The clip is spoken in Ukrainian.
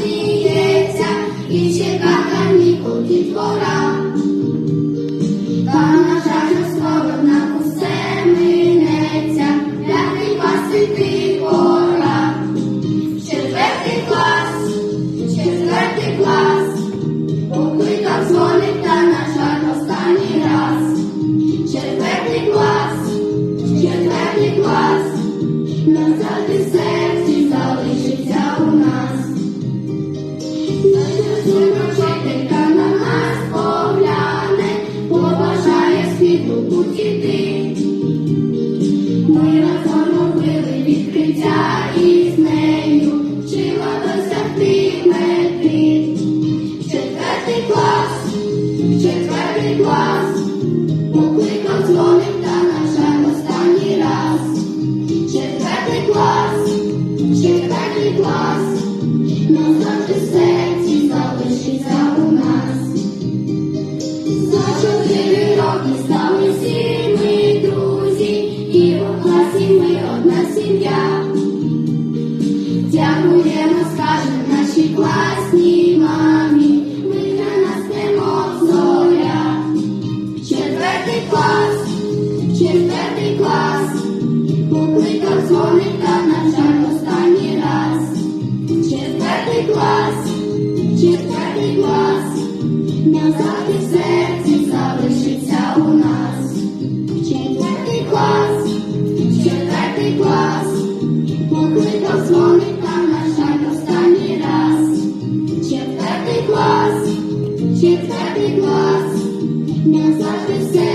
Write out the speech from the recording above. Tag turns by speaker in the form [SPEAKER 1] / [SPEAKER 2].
[SPEAKER 1] сміється і чека канікул дітвора. із нею вчила досягти мети. Четвертий клас, четвертий клас, покликав дзвоник та на жаль останній раз. Четвертий клас, четвертий клас, назавжди залишиться у нас. За чотири роки. четвертий клас, назад і в серці залишиться у нас. Четвертий клас, четвертий клас, покликав дзвоник там, на жаль, останній раз. Четвертий клас, четвертий клас, назад і.